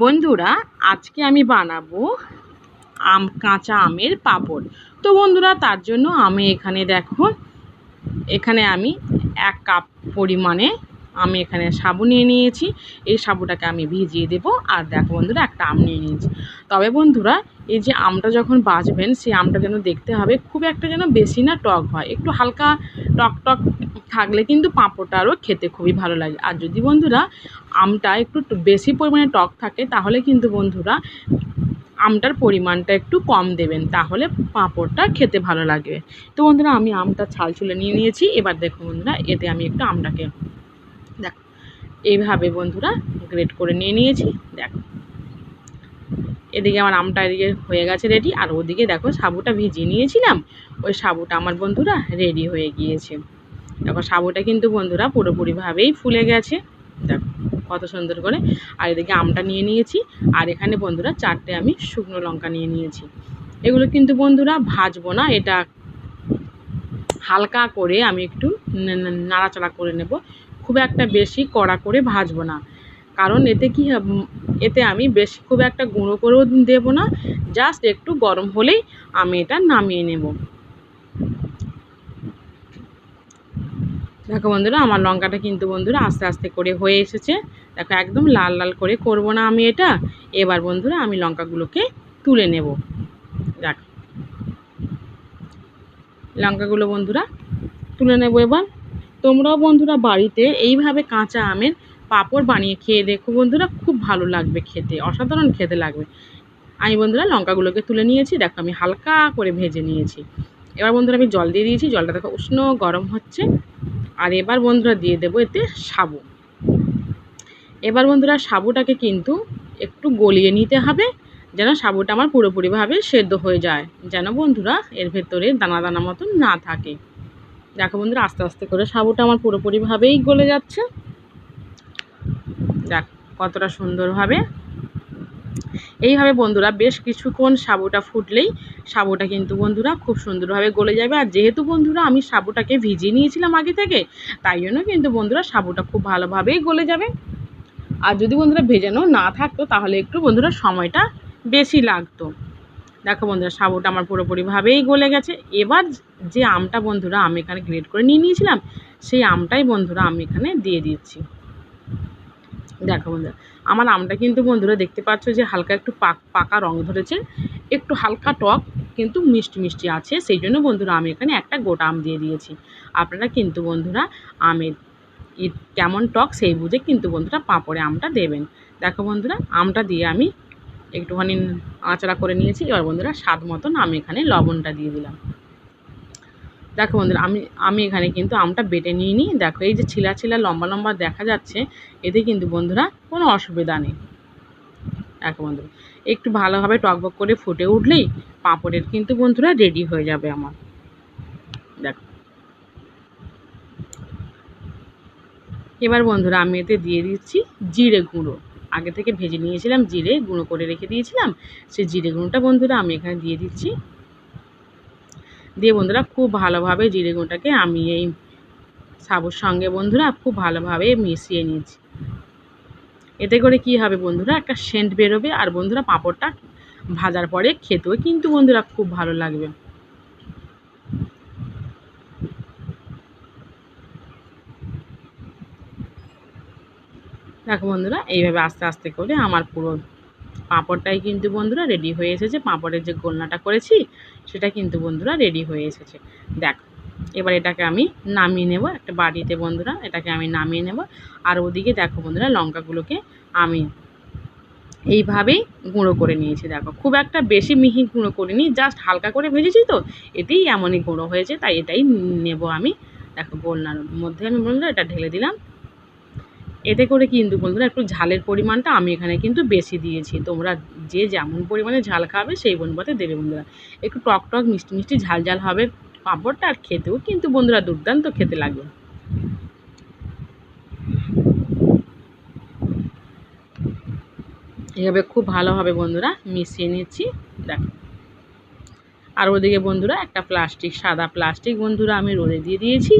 বন্ধুরা, আজকে আমি বানাবো আম, কাঁচা আমের পাঁপড়। তো বন্ধুরা, তার জন্য আমি এখানে দেখো, এখানে আমি এক কাপ পরিমাণে আমি এখানে সাবু নিয়ে নিয়েছি। এই সাবুটাকে আমি ভিজিয়ে দেবো আর দেখো বন্ধুরা, একটা আম নিয়ে নিয়েছি। তবে বন্ধুরা, এই যে আমটা যখন বাঁচবেন সেই আমটা যেন দেখতে হবে, খুব একটা যেন বেশি না টক হয়, একটু হালকা টক টক থাকলে কিন্তু পাঁপড়টা আরও খেতে খুবই ভালো লাগে। আর যদি বন্ধুরা আমটা একটু বেশি পরিমাণে টক থাকে, তাহলে কিন্তু বন্ধুরা আমটার পরিমাণটা একটু কম দেবেন, তাহলে পাঁপড়টা খেতে ভালো লাগবে তো বন্ধুরা, আমি আমটা ছাল ছুলে নিয়ে নিয়েছি। এবার দেখো বন্ধুরা, এতে আমি একটু আমটাকে দেখো, এইভাবে বন্ধুরা গ্রেট করে নিয়ে নিয়েছি। দেখো, এদিকে আমার আমটা এদিকে হয়ে গেছে রেডি আর ওদিকে দেখো সাবুটা ভিজিয়ে নিয়েছিলাম। ওই সাবুটা আমার বন্ধুরা রেডি হয়ে গিয়েছে। দেখো, সাবুটা কিন্তু বন্ধুরা পুরোপুরিভাবেই ফুলে গেছে। দেখো, কত সুন্দর করে। আর এদিকে আমটা নিয়ে নিয়েছি। আর এখানে বন্ধুরা চারটে আমি শুকনো লঙ্কা নিয়ে নিয়েছি। এগুলো কিন্তু বন্ধুরা ভাজবো না, এটা হালকা করে আমি একটু নাড়াচাড়া করে নেব। খুব একটা বেশি কড়া করে ভাজবো না। কারণ এতে কি এতে আমি বেশি খুব একটা গুঁড়ো করেও দেবো না, জাস্ট একটু গরম হলেই আমি এটা নামিয়ে নেব। দেখো বন্ধুরা, আমার লঙ্কাটা কিন্তু বন্ধুরা আস্তে আস্তে করে হয়ে এসেছে। দেখো, একদম লাল লাল করে করব না আমি এটা। এবার বন্ধুরা আমি লঙ্কাগুলোকে তুলে নেব। দেখ, লঙ্কাগুলো বন্ধুরা তুলে নেব এবার। তোমরাও বন্ধুরা বাড়িতে এইভাবে কাঁচা আমের পাঁপড় বানিয়ে খেয়ে দেখো বন্ধুরা, খুব ভালো লাগবে খেতে, অসাধারণ খেতে লাগবে। আমি বন্ধুরা লঙ্কাগুলোকে তুলে নিয়েছি, দেখো আমি হালকা করে ভেজে নিয়েছি। এবার বন্ধুরা আমি জল দিয়ে দিয়েছি, জলটা দেখো উষ্ণ গরম হচ্ছে। আর এবার বন্ধুরা দিয়ে দেবো এতে সাবু। এবার বন্ধুরা সাবুটাকে কিন্তু একটু গলিয়ে নিতে হবে, যেন সাবুটা আমার পুরোপুরিভাবে সেদ্ধ হয়ে যায়, যেন বন্ধুরা এর ভেতরে দানা দানা মতন না থাকে। দেখো বন্ধুরা, আস্তে আস্তে করে সাবুটা আমার পুরোপুরিভাবেই গলে যাচ্ছে। দেখ কতটা সুন্দরভাবে এইভাবে বন্ধুরা বেশ কিছুক্ষণ সাবুটা ফুটলেই সাবুটা কিন্তু বন্ধুরা খুব সুন্দরভাবে গলে যাবে। আর যেহেতু বন্ধুরা আমি সাবুটাকে ভিজিয়ে নিয়েছিলাম আগে থেকে, তাই জন্য কিন্তু বন্ধুরা সাবুটা খুব ভালোভাবেই গলে যাবে। আর যদি বন্ধুরা ভেজানো না থাকতো, তাহলে একটু বন্ধুরা সময়টা বেশি লাগতো। দেখো বন্ধুরা, সাবুটা আমার পুরোপুরিভাবেই গলে গেছে। এবার যে আমটা বন্ধুরা আমি এখানে গ্রেড করে নিয়ে নিয়েছিলাম, সেই আমটাই বন্ধুরা আমি এখানে দিয়ে দিচ্ছি। দেখো বন্ধুরা, আমার আমটা কিন্তু বন্ধুরা দেখতে পাচ্ছ যে হালকা একটু পাক পাকা রং ধরেছে, একটু হালকা টক, কিন্তু মিষ্টি মিষ্টি আছে, সেই জন্য বন্ধুরা আমি এখানে একটা গোটা আম দিয়ে দিয়েছি। আপনারা কিন্তু বন্ধুরা আমের কেমন টক সেই বুঝে কিন্তু বন্ধুরা পাঁপড়ে আমটা দেবেন। দেখো বন্ধুরা, আমটা দিয়ে আমি একটুখানি আঁচড়া করে নিয়েছি, এবার বন্ধুরা স্বাদ মতন আমি এখানে লবণটা দিয়ে দিলাম। দেখো বন্ধুরা, আমি আমি এখানে কিন্তু আমটা বেটে নিয়ে নিই। দেখো, এই যে ছিলা ছিলা লম্বা লম্বা দেখা যাচ্ছে, এতে কিন্তু বন্ধুরা কোনো অসুবিধা নেই। দেখো বন্ধুরা, একটু ভালোভাবে টকবক করে ফুটে উঠলেই পাঁপড়ের কিন্তু বন্ধুরা রেডি হয়ে যাবে আমার। দেখো। এবার বন্ধুরা, আমি এতে দিয়ে দিচ্ছি জিরে গুঁড়ো। আগে থেকে ভেজে নিয়েছিলাম জিরে, গুঁড়ো করে রেখে দিয়েছিলাম। সেই জিরে গুঁড়োটা বন্ধুরা, আমি এখানে দিয়ে দিচ্ছি দিয়ে বন্ধুরা খুব ভালোভাবে জিরে গুঁড়োটাকে আমি এই সাবুর সঙ্গে বন্ধুরা খুব ভালোভাবে মিশিয়ে নিয়েছি। এতে করে কি হবে বন্ধুরা? একটা সেন্ট বেরোবে আর বন্ধুরা পাঁপড়টা ভাজার পরে খেতেও কিন্তু বন্ধুরা খুব ভালো লাগবে। দেখো বন্ধুরা, এইভাবে আস্তে আস্তে করে আমার পুরো পাঁপড়টাই কিন্তু বন্ধুরা রেডি হয়ে এসেছে। পাঁপড়ের যে গোলনাটা করেছি, সেটা কিন্তু বন্ধুরা রেডি হয়ে এসেছে। দেখ, এবার এটাকে আমি নামিয়ে নেব একটা বাড়িতে বন্ধুরা, এটাকে আমি নামিয়ে নেব। আর ওদিকে দেখো বন্ধুরা, লঙ্কাগুলোকে আমি এইভাবেই গুঁড়ো করে নিয়েছি। দেখো, খুব একটা বেশি মিহি গুঁড়ো করিনি জাস্ট হালকা করে ভেজেছি তো, এতেই এমনই গুঁড়ো হয়েছে, তাই এটাই নেব আমি। দেখো, গোলনার মধ্যে আমি বন্ধুরা এটা ঢেলে দিলাম। এতে করে কিন্তু বন্ধুরা একটু ঝালের পরিমাণটা আমি এখানে কিন্তু বেশি দিয়েছি। তোমরা যে যেমন পরিমাণে ঝাল খাবে সেই অনুপাতে দেবে বন্ধুরা। একটু টক টক মিষ্টি মিষ্টি ঝাল ঝাল হবে পাঁপড়টা আর খেতেও কিন্তু বন্ধুরা দুর্দান্ত খেতে লাগবে এভাবে খুব ভালোভাবে বন্ধুরা মিশিয়ে নিচ্ছি। দেখো। আর ওদিকে বন্ধুরা একটা প্লাস্টিক, সাদা প্লাস্টিক বন্ধুরা আমি রোদে দিয়ে দিয়েছি।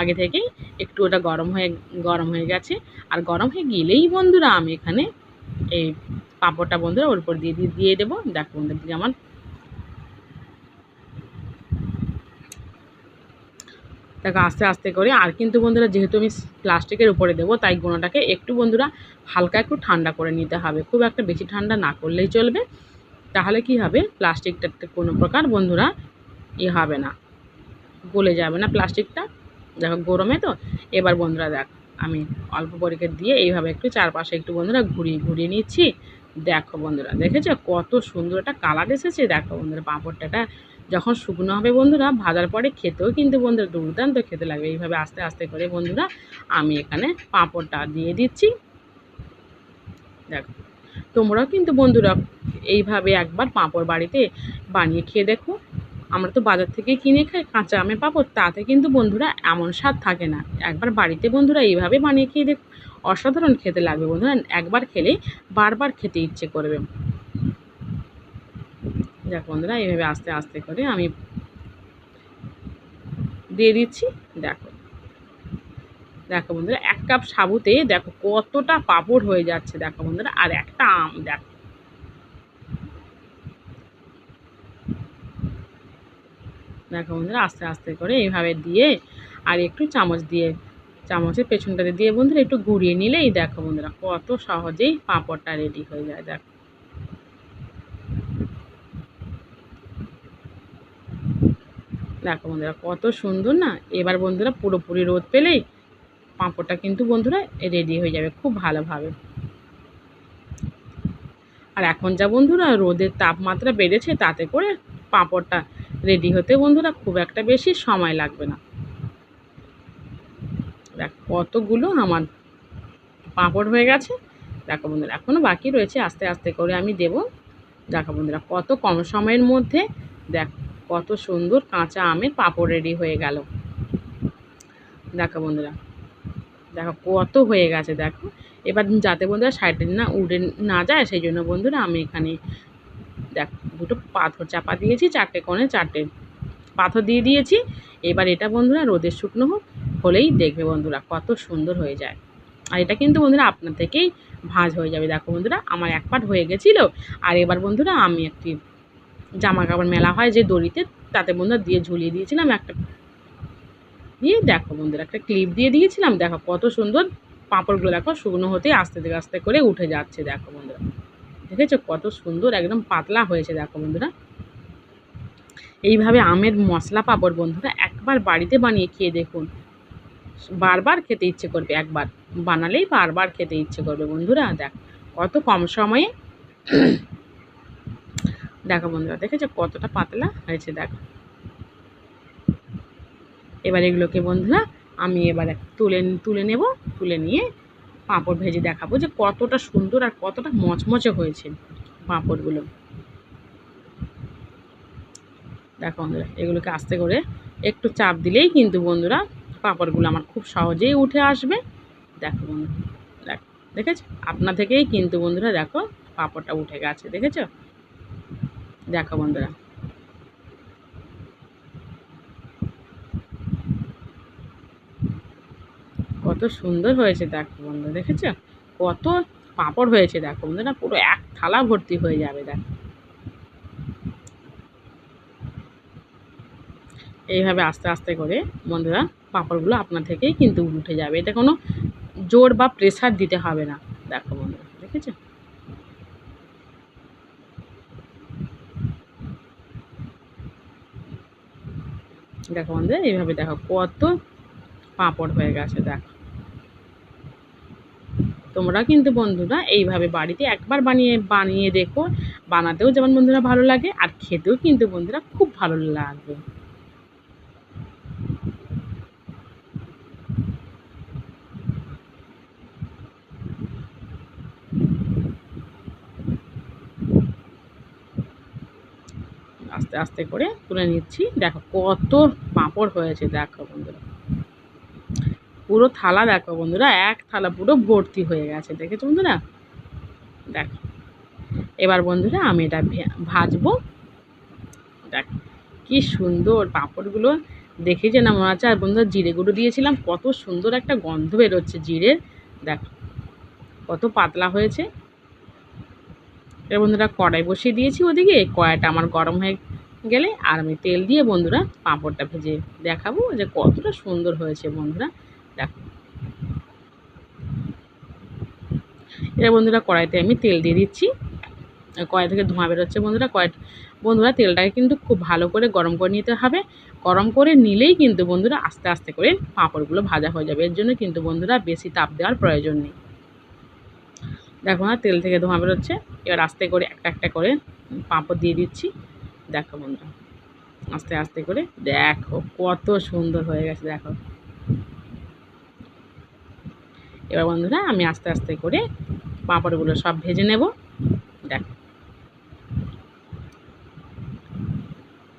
আগে থেকেই একটু ওটা গরম হয়ে গরম হয়ে গেছে। আর গরম হয়ে গেলেই বন্ধুরা আমি এখানে এই পাঁপড়টা বন্ধুরা ওর উপর দিয়ে দিয়ে দিয়ে দেবো। দেখো বন্ধুরা আমার দেখো আস্তে আস্তে করে। আর কিন্তু বন্ধুরা যেহেতু আমি প্লাস্টিকের উপরে দেবো, তাই গোনাটাকে একটু বন্ধুরা হালকা একটু ঠান্ডা করে নিতে হবে। খুব একটা বেশি ঠান্ডা না করলেই চলবে। তাহলে কি হবে? প্লাস্টিকটাতে কোনো প্রকার বন্ধুরা ই হবে না। গলে যাবে না প্লাস্টিকটা। দেখো গরমে তো। এবার বন্ধুরা দেখ, আমি অল্প পরিকে দিয়ে এইভাবে একটু চারপাশে একটু বন্ধুরা ঘুরিয়ে ঘুরিয়ে নিচ্ছি। দেখো বন্ধুরা, দেখেছ? কত সুন্দর একটা কালার এসেছে। দেখো বন্ধুরা পাঁপড়টাটা যখন শুকনো হবে বন্ধুরা, ভাজার পরে খেতেও কিন্তু বন্ধুরা দুর্দান্ত খেতে লাগবে। এইভাবে আস্তে আস্তে করে বন্ধুরা, আমি এখানে পাঁপড়টা দিয়ে দিচ্ছি। দেখো। তোমরাও কিন্তু বন্ধুরা এইভাবে একবার পাঁপড় বাড়িতে বানিয়ে খেয়ে দেখো। আমরা তো বাজার থেকে কিনে খাই, কাঁচা আমের পাঁপড়, তাতে কিন্তু বন্ধুরা এমন স্বাদ থাকে না। একবার বাড়িতে বন্ধুরা এইভাবে বানিয়ে খেয়ে দেখ, অসাধারণ খেতে লাগবে বন্ধুরা। একবার খেলে বারবার খেতে ইচ্ছে করবে। দেখ বন্ধুরা, এইভাবে আস্তে আস্তে করে আমি দিয়ে দিচ্ছি। দেখো। দেখো বন্ধুরা, এক কাপ সাবুতে দেখো কতটা পাঁপড় হয়ে যাচ্ছে দেখো বন্ধুরা, আর একটা আম দেখো। দেখো বন্ধুরা, আস্তে আস্তে করে এইভাবে দিয়ে আর একটু চামচ দিয়ে, চামচের পেছনটাতে দিয়ে বন্ধুরা একটু ঘুরিয়ে নিলেই দেখো বন্ধুরা কত সহজেই পাঁপড়টা রেডি হয়ে যায় দেখো। দেখো বন্ধুরা কত সুন্দর না, এবার বন্ধুরা পুরোপুরি রোদ পেলেই পাঁপড়টা কিন্তু বন্ধুরা রেডি হয়ে যাবে খুব ভালোভাবে। আর এখন যা বন্ধুরা রোদের তাপমাত্রা বেড়েছে, তাতে করে পাঁপড়টা রেডি হতে বন্ধুরা খুব একটা বেশি সময় লাগবে না। দেখ কতগুলো আমার পাঁপড় হয়ে গেছে। দেখো বন্ধুরা এখনও বাকি রয়েছে, আস্তে আস্তে করে আমি দেব। দেখো বন্ধুরা, কত কম সময়ের মধ্যে, দেখ কত সুন্দর কাঁচা আমের পাঁপড় রেডি হয়ে গেল। দেখো বন্ধুরা দেখো কত হয়ে গেছে, দেখো। এবার যাতে বন্ধুরা সাইডে না উড়ে না যায়, সেই জন্য বন্ধুরা আমি এখানে দেখ, দুটো পাথর চাপা দিয়েছি, চারটে কোণে চারটে পাথর দিয়ে দিয়েছি। এবার এটা বন্ধুরা রোদের শুকনো হোক, হলেই দেখবে বন্ধুরা কত সুন্দর হয়ে যায়। আর এটা কিন্তু বন্ধুরা আপনার থেকেই ভাঁজ হয়ে যাবে। দেখো বন্ধুরা, আমার এক পাট হয়ে গেছিল। আর এবার বন্ধুরা আমি একটি জামা কাপড় মেলা হয় যে দড়িতে, তাতে বন্ধুরা দিয়ে ঝুলিয়ে দিয়েছিলাম একটা দিয়ে দেখো বন্ধুরা, একটা ক্লিপ দিয়ে দিয়েছিলাম, দেখো কত সুন্দর পাঁপড়গুলো দেখো শুকনো হতে আস্তে আস্তে করে উঠে যাচ্ছে, দেখো বন্ধুরা। দেখেছ কত সুন্দর, একদম পাতলা হয়েছে, দেখো বন্ধুরা। এইভাবে আমের মশলা পাঁপড় বন্ধুরা একবার বাড়িতে বানিয়ে খেয়ে দেখুন। বারবার খেতে ইচ্ছে করবে, একবার বানালেই বারবার খেতে ইচ্ছে করবে বন্ধুরা, দেখ কত কম সময়ে। দেখো বন্ধুরা, দেখেছ কতটা পাতলা হয়েছে, দেখো। এবার এগুলোকে বন্ধুরা আমি এবার তুলে তুলে নেব, তুলে নিয়ে পাঁপড় ভেজে দেখাবো যে কতটা সুন্দর আর কতটা মচমচে হয়েছে পাঁপড়গুলো। দেখো বন্ধুরা, এগুলোকে আস্তে করে একটু চাপ দিলেই কিন্তু বন্ধুরা পাঁপড়গুলো আমার খুব সহজেই উঠে আসবে। দেখো বন্ধুরা, দেখো, দেখেছ? আপনা থেকেই কিন্তু বন্ধুরা দেখো পাঁপড়টা উঠে গেছে, দেখেছ? দেখো বন্ধুরা কত সুন্দর হয়েছে দেখো বন্ধু, দেখেছ? কত পাঁপড় হয়েছে দেখো বন্ধুরা পুরো এক থালা ভর্তি হয়ে যাবে দেখো। এইভাবে আস্তে আস্তে করে বন্ধুরা পাঁপড়গুলো আপনার থেকেই কিন্তু উঠে যাবে। এটা কোনো জোর বা প্রেসার দিতে হবে না, দেখো বন্ধুরা, দেখেছ? দেখো বন্ধুরা, এইভাবে দেখো কত পাঁপড় হয়ে গেছে, দেখো। তোমরা কিন্তু বন্ধুরা এইভাবে বাড়িতে একবার বানিয়ে বানিয়ে দেখো। বানাতেও যেমন বন্ধুরা ভালো লাগে, আর খেতেও কিন্তু বন্ধুরা খুব ভালো লাগবে আস্তে আস্তে করে তুলে নিচ্ছি। দেখো কত পাঁপড় হয়েছে, দেখো বন্ধুরা। পুরো থালা দেখো বন্ধুরা, এক থালা পুরো ভর্তি হয়ে গেছে, দেখেছ বন্ধুরা? দেখো। এবার বন্ধুরা আমি এটা ভাজবো। দেখ, কি সুন্দর পাঁপড়গুলো। দেখে যে না মনে হচ্ছে, আর বন্ধুরা জিরে গুঁড়ো দিয়েছিলাম, কত সুন্দর একটা গন্ধ বেরোচ্ছে জিরের। দেখ, কত পাতলা হয়েছে। এবার বন্ধুরা কড়াই বসিয়ে দিয়েছি ওদিকে, কড়াইটা আমার গরম হয়ে গেলে, আর আমি তেল দিয়ে বন্ধুরা পাঁপড়টা ভেজে দেখাবো যে কতটা সুন্দর হয়েছে বন্ধুরা। এবার বন্ধুরা কড়াইতে আমি তেল দিয়ে দিচ্ছি। কড়াই থেকে ধোঁয়া বেরোচ্ছে বন্ধুরা। কড়াই বন্ধুরা তেলটাকে কিন্তু খুব ভালো করে গরম করে নিতে হবে। গরম করে নিলেই কিন্তু বন্ধুরা আস্তে আস্তে করে পাঁপড়গুলো ভাজা হয়ে যাবে। এর জন্য কিন্তু বন্ধুরা বেশি তাপ দেওয়ার প্রয়োজন নেই। দেখো না, তেল থেকে ধোঁয়া বেরোচ্ছে। এবার আস্তে করে একটা একটা করে পাঁপড় দিয়ে দিচ্ছি। দেখো বন্ধুরা, আস্তে আস্তে করে দেখো কত সুন্দর হয়ে গেছে, দেখো। এবার বন্ধুরা আমি আস্তে আস্তে করে পাঁপড়গুলো সব ভেজে নেব। দেখ।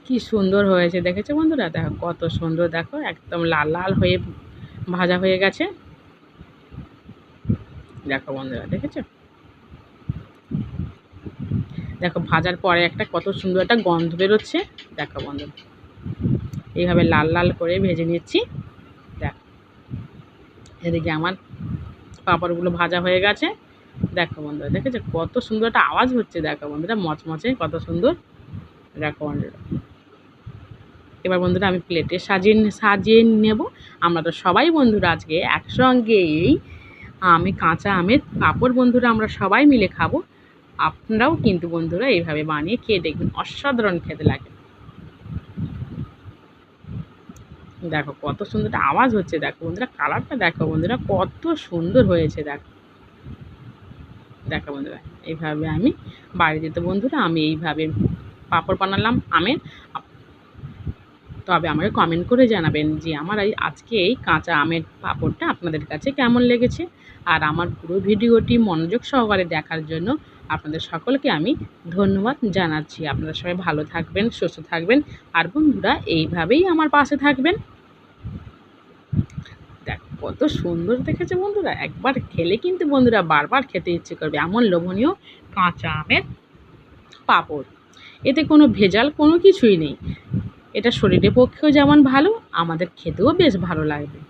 কি সুন্দর হয়েছে, দেখেছ বন্ধুরা? দেখো, কত সুন্দর, দেখো, একদম লাল লাল হয়ে ভাজা হয়ে গেছে। দেখো বন্ধুরা, দেখেছ? দেখো, ভাজার পরে একটা কত সুন্দর একটা গন্ধ বেরোচ্ছে। দেখো বন্ধুরা, এইভাবে লাল লাল করে ভেজে নিচ্ছি। দেখো, এদিকে আমার পাঁপড়গুলো ভাজা হয়ে গেছে। দেখো বন্ধুরা, দেখেছে কত সুন্দর একটা আওয়াজ হচ্ছে, দেখো বন্ধুরা, মচমচে, কত সুন্দর। দেখো বন্ধুরা। এবার বন্ধুরা আমি প্লেটে সাজিয়ে সাজিয়ে নেব। আমরা তো সবাই বন্ধুরা আজকে একসঙ্গে এই আমি কাঁচা আমের পাঁপড় বন্ধুরা আমরা সবাই মিলে খাব। আপনারাও কিন্তু বন্ধুরা এইভাবে বানিয়ে খেয়ে দেখবেন, অসাধারণ খেতে লাগে। দেখো কত সুন্দর আওয়াজ হচ্ছে, দেখো বন্ধুরা কালারটা দেখো বন্ধুরা, কত সুন্দর হয়েছে, দেখো। দেখো বন্ধুরা, এইভাবে আমি বাড়িতে, তো বন্ধুরা আমি এইভাবে পাঁপড় বানালাম, আমের। তবে আমাকে কমেন্ট করে জানাবেন যে আমার এই আজকে এই কাঁচা আমের পাঁপড়টা আপনাদের কাছে কেমন লেগেছে। আর আমার পুরো ভিডিওটি মনোযোগ সহকারে দেখার জন্য আপনাদের সকলকে আমি ধন্যবাদ জানাচ্ছি। আপনারা সবাই ভালো থাকবেন, সুস্থ থাকবেন। আর বন্ধুরা, এইভাবেই আমার পাশে থাকবেন। দেখ, কত সুন্দর দেখেছে বন্ধুরা। একবার খেলে কিন্তু বন্ধুরা বারবার খেতে ইচ্ছে করবে। এমন লোভনীয় কাঁচা আমের পাঁপড়। এতে কোনো ভেজাল কোনো কিছুই নেই। এটা শরীরের পক্ষেও যেমন ভালো, আমাদের খেতেও বেশ ভালো লাগবে।